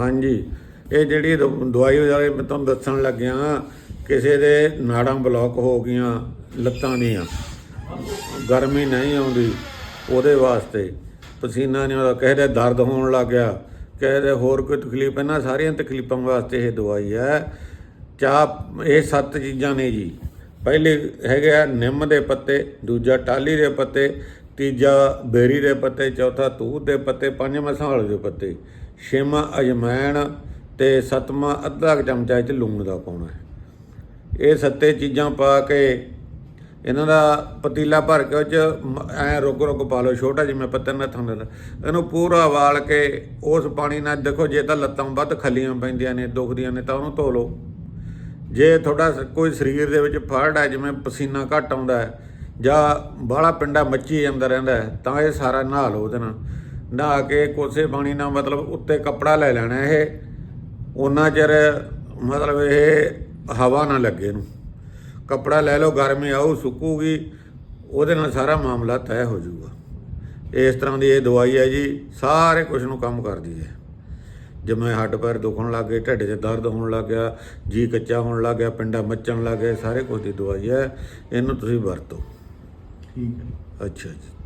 ਹਾਂਜੀ। ਇਹ ਜਿਹੜੀ ਦ- ਦਵਾਈ ਵਾਲੇ ਮੈਂ ਤੁਹਾਨੂੰ ਦੱਸਣ ਲੱਗਿਆ, ਕਿਸੇ ਦੇ ਨਾੜਾਂ ਬਲੌਕ ਹੋ ਗਈਆਂ, ਲੱਤਾਂ ਦੀਆਂ। ਗਰਮੀ ਨਹੀਂ ਆਉਂਦੀ ਉਹਦੇ ਵਾਸਤੇ। ਪਸੀਨਾ ਨਹੀਂ ਆਉਂਦਾ। ਕਿਸੇ ਦੇ ਦਰਦ ਹੋਣ ਲੱਗ ਗਿਆ, ਕਿਸੇ ਦੇ ਹੋਰ ਕੋਈ ਤਕਲੀਫ, ਇਹਨਾਂ ਸਾਰੀਆਂ ਤਕਲੀਫਾਂ ਵਾਸਤੇ ਇਹ ਦਵਾਈ ਹੈ। ਚਾਹ, ਇਹ ਸੱਤ ਚੀਜ਼ਾਂ ਨੇ ਜੀ। ਪਹਿਲੇ ਹੈਗੇ ਆ ਨਿੰਮ ਦੇ ਪੱਤੇ, ਦੂਜਾ ਟਾਲੀ ਦੇ ਪੱਤੇ, ਤੀਜਾ ਬੇਰੀ ਦੇ ਪੱਤੇ, ਚੌਥਾ ਤੂਤ ਦੇ ਪੱਤੇ, ਪੰਜਵਾਂ ਸੰਭਾਲ ਦੇ ਪੱਤੇ। ਛੇਵਾਂ ਅਜਮੈਣ ਤੇ ਸੱਤਵਾਂ ਅੱਧਾ ਕੁ ਚਮਚਾ ਇਹ ਚ ਲੂਣ ਦਾ ਪਾਉਣਾ ਹੈ। ਇਹ ਸੱਤੇ ਚੀਜ਼ਾਂ ਪਾ ਕੇ ਇਹਨਾਂ ਦਾ ਪਤੀਲਾ ਭਰ ਕੇ ਉਹ ਚ ਐ ਰੁਕ ਰੁਕ ਪਾ ਲਓ, ਛੋਟਾ ਜਿਵੇਂ ਪੱਤਰ ਨਾਲ ਥੰਨ ਇਹਨੂੰ ਪੂਰਾ ਵਾਲ ਕੇ ਉਸ ਪਾਣੀ ਨਾਲ ਦੇਖੋ ਜੇ ਤਾਂ ਲੱਤਾਂ ਵੱਧ ਖੱਲੀਆਂ ਪੈਂਦੀਆਂ ਨੇ, ਦੁਖਦੀਆਂ ਨੇ ਤਾਂ ਉਹਨੂੰ ਧੋ ਲਓ। ਜੇ ਤੁਹਾਡਾ ਕੋਈ ਸਰੀਰ ਦੇ ਵਿੱਚ ਫਾੜ ਹੈ, ਜਿਵੇਂ ਪਸੀਨਾ ਘੱਟ ਆਉਂਦਾ ਹੈ ਜਾਂ ਬਾਹਲਾ ਪਿੰਡਾ ਮੱਚੀ ਜਾਂਦਾ ਰਹਿੰਦਾ ਤਾਂ ਇਹ ਸਾਰਾ ਨਹਾ ਲਓ ਉਹਦੇ ਨਾਲ। ਨਹਾ ਕੇ ਕੋਸੇ ਪਾਣੀ ਨਾਲ ਮਤਲਬ ਉੱਤੇ ਕੱਪੜਾ ਲੈ ਲੈਣਾ ਇਹ। ਉਹਨਾਂ ਚਿਰ ਮਤਲਬ ਇਹ ਹਵਾ ਨਾ ਲੱਗੇ ਇਹਨੂੰ। ਕੱਪੜਾ ਲੈ ਲਓ ਗਰਮੀ ਆਊ ਸੁੱਕੂਗੀ ਉਹਦੇ ਨਾਲ ਸਾਰਾ ਮਾਮਲਾ ਤੈਅ ਹੋ ਜਾਊਗਾ। ਇਸ ਤਰ੍ਹਾਂ ਦੀ ਇਹ ਦਵਾਈ ਹੈ ਜੀ ਸਾਰੇ ਕੁਝ ਨੂੰ ਕੰਮ ਕਰਦੀ ਹੈ। ਜਿਵੇਂ ਹੱਡ ਪੈਰ ਦੁਖਣ ਲੱਗ ਗਏ ਢਿੱਡ 'ਚ ਦਰਦ ਹੋਣ ਲੱਗ ਗਿਆ ਜੀ ਕੱਚਾ ਹੋਣ ਲੱਗ ਗਿਆ ਪਿੰਡਾ ਮੱਚਣ ਲੱਗ ਗਿਆ ਸਾਰੇ ਕੁਝ ਦੀ ਦਵਾਈ ਹੈ। ਇਹਨੂੰ ਤੁਸੀਂ ਵਰਤੋ। ਠੀਕ ਹੈ। ਅੱਛਾ ਜੀ।